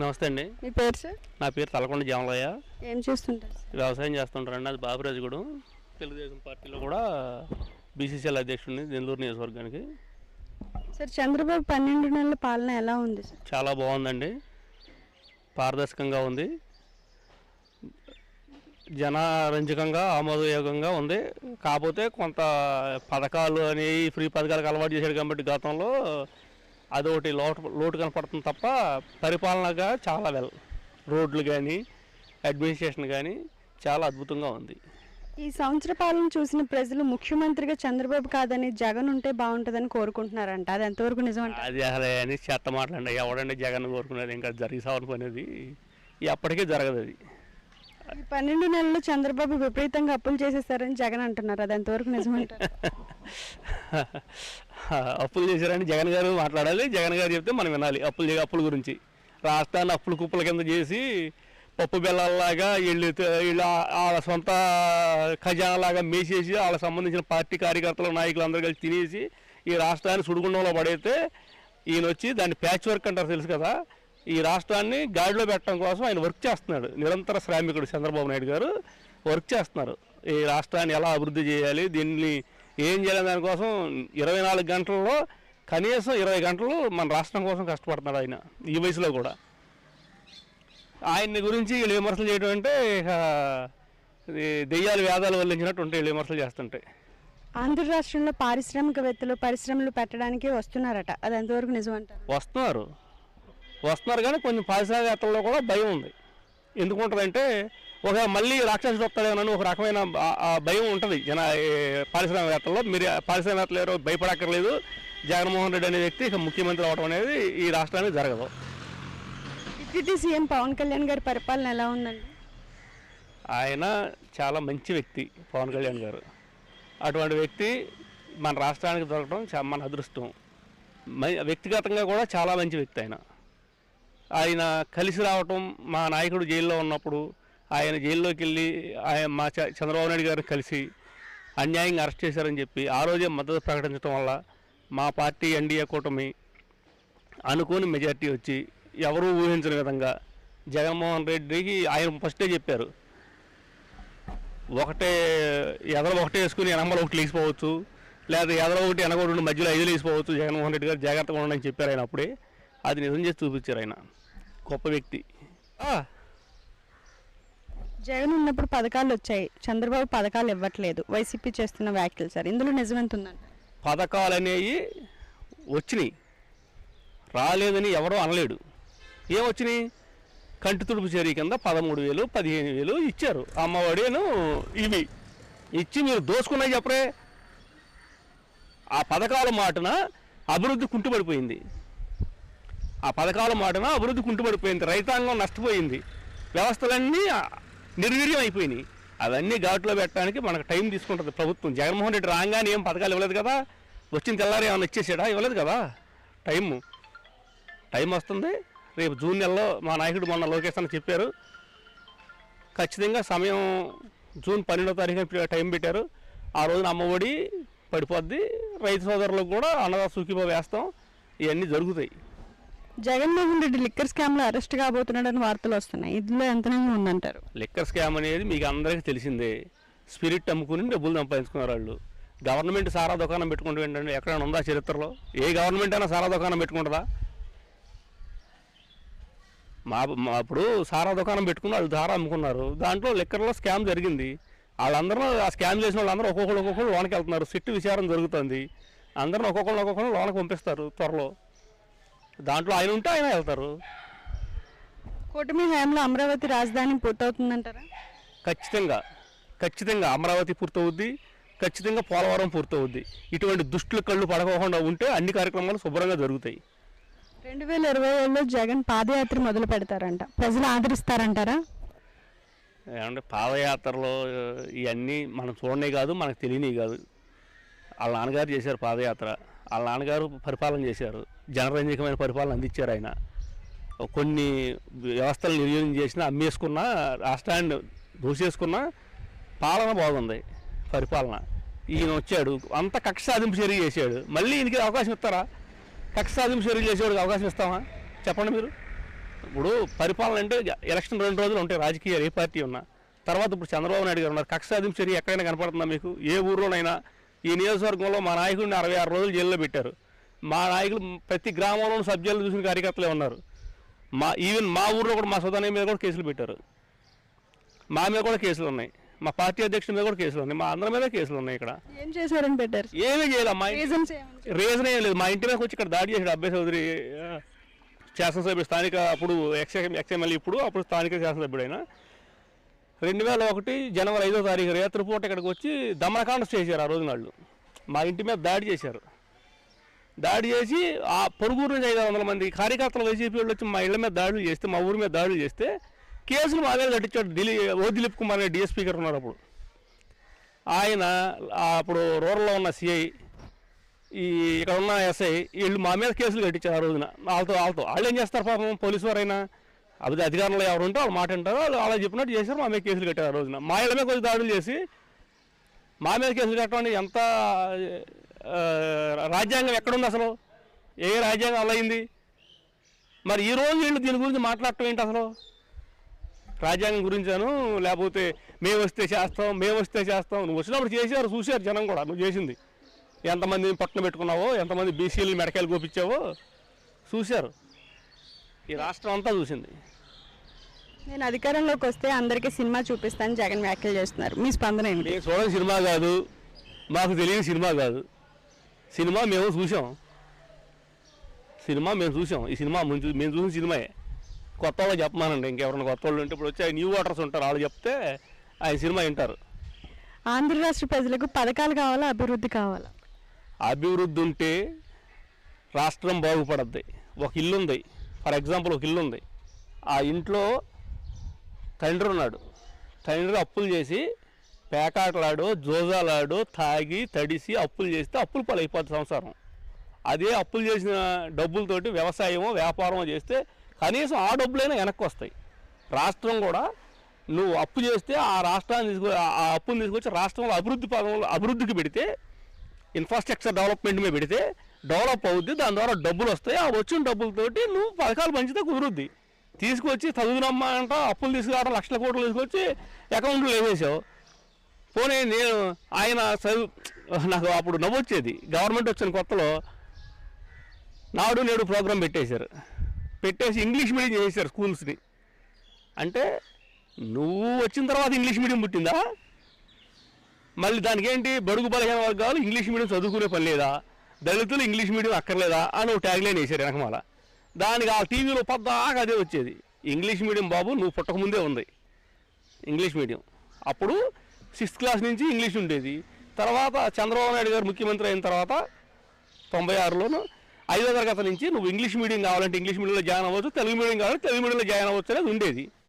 నమస్తే అండి. మీ పేరు సార్? నా పేరు తలకొండ జామలయ్య. ఏం చేస్తుంటారు వ్యవసాయం చేస్తుంటారండి. అది బాబురాజుగూడెం తెలుగుదేశం పార్టీలో కూడా బీసీసీఎల్ అధ్యక్షుడిని నెల్లూరు నియోజకవర్గానికి. సార్ చంద్రబాబు పన్నెండు నెలల పాలన ఎలా ఉంది సార్? చాలా బాగుందండి. పారదర్శకంగా ఉంది. జనరంజకంగా ఆమోదయోగంగా ఉంది. కాకపోతే కొంత పథకాలు అని ఫ్రీ పథకాలకు అలవాటు చేశాడు కాబట్టి గతంలో అదొకటి లోటు లోటు కనపడుతుంది తప్ప పరిపాలనగా చాలా వెల్. రోడ్లు కానీ అడ్మినిస్ట్రేషన్ కానీ చాలా అద్భుతంగా ఉంది. ఈ సంవత్సర పాలన చూసిన ప్రజలు ముఖ్యమంత్రిగా చంద్రబాబు కాదని జగన్ ఉంటే బాగుంటుందని కోరుకుంటున్నారంట. అది ఎంతవరకు నిజం అది అసలు అని చెత్త మాటలండి. ఎవడండి జగన్ కోరుకునేది? ఇంకా జరిగి సావని పనేది ఎప్పటికీ జరగదు అది. ఈ పన్నెండు నెలలు చంద్రబాబు విపరీతంగా అప్పులు చేసేసారని జగన్ అంటున్నారు. అది ఎంతవరకు నిజం అప్పులు చేశారని జగన్ గారు మాట్లాడాలి. జగన్ గారు చెప్తే మనం వినాలి. అప్పులు చే- అప్పుల గురించి. రాష్ట్రాన్ని అప్పులు కుప్పల కింద చేసి పప్పు బెల్లాల్లాగా వీళ్ళు వీళ్ళ వాళ్ళ సొంత ఖజానాలాగా మేసేసి వాళ్ళకి సంబంధించిన పార్టీ కార్యకర్తలు నాయకులు అందరూ కలిసి తినేసి ఈ రాష్ట్రాన్ని సుడిగుండంలో పడైతే ఈయన వచ్చి దాన్ని ప్యాచ్ వర్క్ అంటారు తెలుసు కదా. ఈ రాష్ట్రాన్ని గాడిలో పెట్టడం కోసం ఆయన వర్క్ చేస్తున్నాడు. నిరంతర శ్రామికుడు చంద్రబాబు నాయుడు గారు వర్క్ చేస్తున్నారు. ఈ రాష్ట్రాన్ని ఎలా అభివృద్ధి చేయాలి దీన్ని ఏం చేయాలి దానికోసం ఇరవై నాలుగు గంటల్లో కనీసం ఇరవై గంటలు మన రాష్ట్రం కోసం కష్టపడుతున్నాడు ఆయన ఈ వయసులో కూడా. ఆయన్ని గురించి వీళ్ళు విమర్శలు చేయడం అంటే దెయ్యాలు వేదాలు వల్లించినట్టు ఉంటాయి వీళ్ళు విమర్శలు చేస్తుంటే. ఆంధ్ర రాష్ట్రంలో పారిశ్రామికవేత్తలు పరిశ్రమలు పెట్టడానికి వస్తున్నారట. అది ఎంతవరకు నిజం అంటారు వస్తున్నారు. వస్తున్నారు కానీ కొంచెం పారిశ్రామికవేత్తల్లో కూడా భయం ఉంది. ఎందుకుంటుందంటే ఒక మళ్ళీ రాక్షసుడు వస్తాడేమోనని ఒక రకమైన భయం ఉంటుంది. జన పారిశ్రామికవేత్తల్లో మీరు పారిశ్రామికవేత్తలు ఎవరో భయపడక్కర్లేదు. జగన్మోహన్ రెడ్డి అనే వ్యక్తి ఇక ముఖ్యమంత్రి అవడం అనేది ఈ రాష్ట్రానికి జరగదు. డిప్యూటీ సీఎం పవన్ కళ్యాణ్ గారి పరిపాలన ఎలా ఉందండి? ఆయన చాలా మంచి వ్యక్తి పవన్ కళ్యాణ్ గారు. అటువంటి వ్యక్తి మన రాష్ట్రానికి దొరకడం మన అదృష్టం. వ్యక్తిగతంగా కూడా చాలా మంచి వ్యక్తి ఆయన. ఆయన కలిసి రావటం మా నాయకుడు జైల్లో ఉన్నప్పుడు ఆయన జైల్లోకి వెళ్ళి ఆయన మా చ- చంద్రబాబు నాయుడు గారిని కలిసి అన్యాయంగా అరెస్ట్ చేశారని చెప్పి ఆ రోజే మద్దతు ప్రకటించడం వల్ల మా పార్టీ ఎన్డీఏ కూటమి అనుకోని మెజార్టీ వచ్చి ఎవరూ ఊహించని విధంగా జగన్మోహన్ రెడ్డికి ఆయన ఫస్టే చెప్పారు. ఒకటే ఎదర ఒకటే వేసుకుని ఎనమలు ఒకటి లేచిపోవచ్చు లేదా ఎదర ఒకటి ఎనగ రెండు మధ్యలో ఐదు లేచిపోవచ్చు జగన్మోహన్ రెడ్డి గారు జాగ్రత్తగా ఉండని చెప్పారు ఆయన అప్పుడే. అది నిజం చేసి చూపించారు ఆయన. గొప్ప వ్యక్తి. జగన్ ఉన్నప్పుడు పథకాలు వచ్చాయి. చంద్రబాబు పథకాలు ఇవ్వట్లేదు. వైసీపీ చేస్తున్న వ్యాఖ్యలు సార్. ఇందులో నిజం ఎంత ఉందండి పథకాలు అనేవి వచ్చినాయి. రాలేదని ఎవరో అనలేడు. ఏం వచ్చినాయి? కంటి తుడుపు చర్య కింద పదమూడు వేలు పదిహేను వేలు ఇచ్చారు. అమ్మఒడిను ఇవి. ఇచ్చి మీరు దోసుకున్నాయి చెప్పరే. ఆ పథకాల మాటన అభివృద్ధి కుంటుపడిపోయింది. ఆ పథకాల మాటన అభివృద్ధి కుంటుపడిపోయింది రైతాంగం నష్టపోయింది. వ్యవస్థలన్నీ నిర్వీర్యం అయిపోయినాయి. అవన్నీ ఘాట్లో పెట్టడానికి మనకు టైం తీసుకుంటుంది ప్రభుత్వం. జగన్మోహన్ రెడ్డి రాగానే ఏం పథకాలు ఇవ్వలేదు కదా? వచ్చిన తెల్లారి ఏమైనా ఇచ్చేసాడా? ఇవ్వలేదు కదా? టైము. టైం వస్తుంది. రేపు జూన్ నెలలో మా నాయకుడు మొన్న లోకేష్ అని చెప్పారు. ఖచ్చితంగా సమయం జూన్ పన్నెండో తారీఖు టైం పెట్టారు. ఆ రోజున అమ్మఒడి పడిపోద్ది. రైతు సోదరులకు కూడా అన్నదా సూకిబో వేస్తాం. ఇవన్నీ జరుగుతాయి. జగన్మోహన్ రెడ్డి లిక్కర్ స్కామ్లో అరెస్ట్ కాబోతున్నాడని వార్తలు వస్తున్నాయి. ఇందులో ఎంత నిజం ఉందంటారు. లిక్కర్ స్కామ్ అనేది మీకు అందరికీ తెలిసిందే. స్పిరిట్ అమ్ముకుని డబ్బులు సంపాదించుకున్నారు వాళ్ళు. గవర్నమెంట్ సారా దుకాణం పెట్టుకుంటూ ఏంటంటే ఎక్కడైనా ఉందా చరిత్రలో? ఏ గవర్నమెంట్ అయినా సారా దుకాణం పెట్టుకుంటుందా? మా మా అప్పుడు సారా దుకాణం పెట్టుకుని వాళ్ళు సారా అమ్ముకున్నారు. దాంట్లో లిక్కర్లో స్కామ్ జరిగింది. వాళ్ళందరూ ఆ స్కామ్ చేసిన వాళ్ళందరూ ఒక్కొక్కరు ఒక్కొక్కరు లోనకి వెళ్తున్నారు. సిట్టు విచారం జరుగుతుంది. అందరిని ఒక్కొక్కరు ఒక్కొక్కరు లోనకి పంపిస్తారు త్వరలో. దాంట్లో ఆయన ఉంటే ఆయన వెళ్తారు. కూటమి హయాంలో అమరావతి రాజధాని పూర్తవుతుందంటారా? ఖచ్చితంగా ఖచ్చితంగా అమరావతి పూర్తవుద్ది ఖచ్చితంగా పోలవరం పూర్తవుద్ది. ఇటువంటి దుష్టుల కళ్ళు పడకోకుండా ఉంటే అన్ని కార్యక్రమాలు శుభ్రంగా జరుగుతాయి. రెండు వేల ఇరవై ఏడులో జగన్ పాదయాత్ర మొదలు పెడతారంట. ప్రజలు ఆదరిస్తారంటారా? ఏమంటే పాదయాత్రలో ఇవన్నీ మనం చూడనే కాదు మనకు తెలియని కాదు. వాళ్ళ నాన్నగారు చేశారు పాదయాత్ర. వాళ్ళ నాన్నగారు పరిపాలన చేశారు. జనరంజకమైన పరిపాలన అందించారు ఆయన. కొన్ని వ్యవస్థలు నిర్వీర్యం చేసినా అమ్మేసుకున్నా రాష్ట్రాన్ని దూసేసుకున్నా పాలన బాగుంది పరిపాలన. ఈయన వచ్చాడు. అంత కక్ష సాధింపు చర్య చేశాడు. మళ్ళీ ఈయనకి అవకాశం ఇస్తారా? కక్ష సాధింపు చర్య చేసేవాడికి అవకాశం ఇస్తామా? చెప్పండి మీరు. ఇప్పుడు పరిపాలన అంటే ఎలక్షన్ రెండు రోజులు ఉంటాయి. రాజకీయాలు ఏ పార్టీ ఉన్నా. తర్వాత ఇప్పుడు చంద్రబాబు నాయుడు గారు ఉన్నారు. కక్ష సాధింపు చర్య ఎక్కడైనా కనపడుతుందా మీకు? ఏ ఊర్లోనైనా ఈ నియోజకవర్గంలో మా నాయకుడిని అరవై ఆరు రోజులు జైల్లో పెట్టారు. మా నాయకులు ప్రతి గ్రామంలోనూ సభ్యులు చూసిన కార్యకర్తలే ఉన్నారు. మా ఈవెన్ మా ఊర్లో కూడా మా సోదరి మీద కూడా కేసులు పెట్టారు. మా మీద కూడా కేసులు ఉన్నాయి. మా పార్టీ అధ్యక్షుడి మీద కూడా కేసులు ఉన్నాయి. మా అందరి మీద కేసులు ఉన్నాయి ఇక్కడ. ఏం చేశారని పెట్టారు? ఏమీ చేయాలి. మా రీజన్ ఏం లేదు. మా ఇంటి మీదకి వచ్చి ఇక్కడ దాడి చేశాడు అబ్బాయి చౌదరి శాసనసభ్యుడు స్థానిక అప్పుడు ఎక్స్ ఎక్స్ఎమ్మెల్యే ఇప్పుడు అప్పుడు స్థానిక శాసనసభ్యుడు అయినా రెండు వేల ఒకటి జనవరి ఐదో తారీఖు రేత్రిపూట ఇక్కడికి వచ్చి దమనకాండ చేశారు ఆ రోజున వాళ్ళు మా ఇంటి మీద దాడి చేశారు. దాడి చేసి ఆ పొరుగురు నుంచి ఐదు వందల మంది కార్యకర్తలు వైసీపీ వాళ్ళు వచ్చి మా ఇళ్ళ మీద దాడులు చేస్తే మా ఊరి మీద దాడులు చేస్తే కేసులు మా దగ్గర కట్టించాడు దిలీ ఓ దిలీప్ కుమార్ అనే డిఎస్పీ గారు ఉన్నారు అప్పుడు. ఆయన అప్పుడు రూరల్లో ఉన్న సిఐ ఈ ఇక్కడ ఉన్న ఎస్ఐ వీళ్ళు మా మీద కేసులు కట్టించారు ఆ రోజున. వాళ్ళతో వాళ్ళతో. వాళ్ళు ఏం చేస్తారు పాపం? పోలీసు వారైనా అది అధికారంలో ఎవరు ఉంటే వాళ్ళు మాట వింటారు వాళ్ళు అలా చెప్పినట్టు చేశారు మా మీద కేసులు కట్టారు ఆ రోజున. మా ఇళ్ళ మీద కొంచెం దాడులు చేసి మా మీద కేసులు కట్టడం ఎంత రాజ్యాంగం ఎక్కడుంది అసలు? ఏ రాజ్యాంగం అలా అయింది? మరి ఈ రోజు వీళ్ళు దీని గురించి మాట్లాడటం ఏంటి అసలు? రాజ్యాంగం గురించాను లేకపోతే మేము వస్తే చేస్తాం మేము వస్తే చేస్తాం. నువ్వు వచ్చినప్పుడు చేశారు చూశారు జనం కూడా నువ్వు చేసింది. ఎంతమందిని పట్టణం పెట్టుకున్నావో ఎంతమంది బీసీలు మెడకాయలు కోపించావో చూశారు. ఈ రాష్ట్రం అంతా చూసింది. నేను అధికారంలోకి వస్తే అందరికీ సినిమా చూపిస్తాను జగన్ వ్యాఖ్యలు చేస్తున్నారు. మీ స్పందన ఏంటి? మేము చూడని సినిమా కాదు. మాకు తెలియని సినిమా కాదు. సినిమా మేము చూసాం సినిమా మేము చూసాం ఈ సినిమా మేము చూ- మేము చూసిన సినిమాయే. కొత్త వాళ్ళు చెప్పమానండి ఇంకెవరైనా కొత్త వాళ్ళు ఉంటే ఇప్పుడు వచ్చి న్యూ ఓటర్స్ ఉంటారు వాళ్ళు చెప్తే ఆయన సినిమా వింటారు. ఆంధ్ర రాష్ట్ర ప్రజలకు పథకాలు కావాలా అభివృద్ధి కావాలా? అభివృద్ధి ఉంటే రాష్ట్రం బాగుపడద్ది. ఒక ఇల్లు ఉంది ఫర్ ఎగ్జాంపుల్ ఒక ఇల్లు ఉంది ఆ ఇంట్లో తండ్రి ఉన్నాడు తండ్రి అప్పులు చేసి పేకాటలాడు జోజాలాడు తాగి తడిసి అప్పులు చేస్తే అప్పులు పాలైపోద్ది సంసారం. అదే అప్పులు చేసిన డబ్బులతోటి వ్యవసాయమో వ్యాపారమో చేస్తే కనీసం ఆ డబ్బులైనా వెనక్కి వస్తాయి రాష్ట్రం కూడా నువ్వు అప్పు చేస్తే ఆ రాష్ట్రాన్ని తీసుకు ఆ అప్పులు తీసుకొచ్చి రాష్ట్రంలో అభివృద్ధి పదంలో అభివృద్ధికి పెడితే ఇన్ఫ్రాస్ట్రక్చర్ డెవలప్మెంట్ మీద పెడితే డెవలప్ అవుద్ది దాని ద్వారా డబ్బులు వస్తాయి. ఆ వచ్చిన డబ్బులతోటి నువ్వు పథకాలు పంచితే కుదురుద్ది. తీసుకొచ్చి చదువునమ్మా అంట అప్పులు తీసుకురావడం లక్షల కోట్లు తీసుకొచ్చి అకౌంట్లో వేసేసావు. పోనీ నేను ఆయన చదువు నాకు అప్పుడు నవ్వొచ్చేది. గవర్నమెంట్ వచ్చిన కొత్తలో నాడు నేడు ప్రోగ్రాం పెట్టేశారు. పెట్టేసి ఇంగ్లీష్ మీడియం చేశారు స్కూల్స్ని. అంటే నువ్వు వచ్చిన తర్వాత ఇంగ్లీష్ మీడియం పుట్టిందా? మళ్ళీ దానికి ఏంటి బడుగు బలహీన వర్గాలు ఇంగ్లీష్ మీడియం చదువుకునే పని లేదా? దళితులు ఇంగ్లీష్ మీడియం అక్కర్లేదా అని ఒక ట్యాగ్ లైన్ వేసారు వెనకమాల. దానికి ఆ టీవీలో పద్దాకా అదే వచ్చేది. ఇంగ్లీష్ మీడియం బాబు నువ్వు పుట్టకముందే ఉంది. English medium. అప్పుడు సిక్స్త్ క్లాస్ నుంచి ఇంగ్లీష్ ఉండేది. తర్వాత చంద్రబాబు నాయుడు గారు ముఖ్యమంత్రి అయిన తర్వాత తొంభై ఆరులోను ఐదో తరగతి నుంచి నువ్వు ఇంగ్లీష్ మీడియం కావాలంటే ఇంగ్లీష్ మీడియంలో జాయిన్ అవ్వచ్చు తెలుగు మీడియం కావాలంటే తెలుగు మీడియంలో జాయిన్ అవ్వచ్చు అనేది ఉండేది.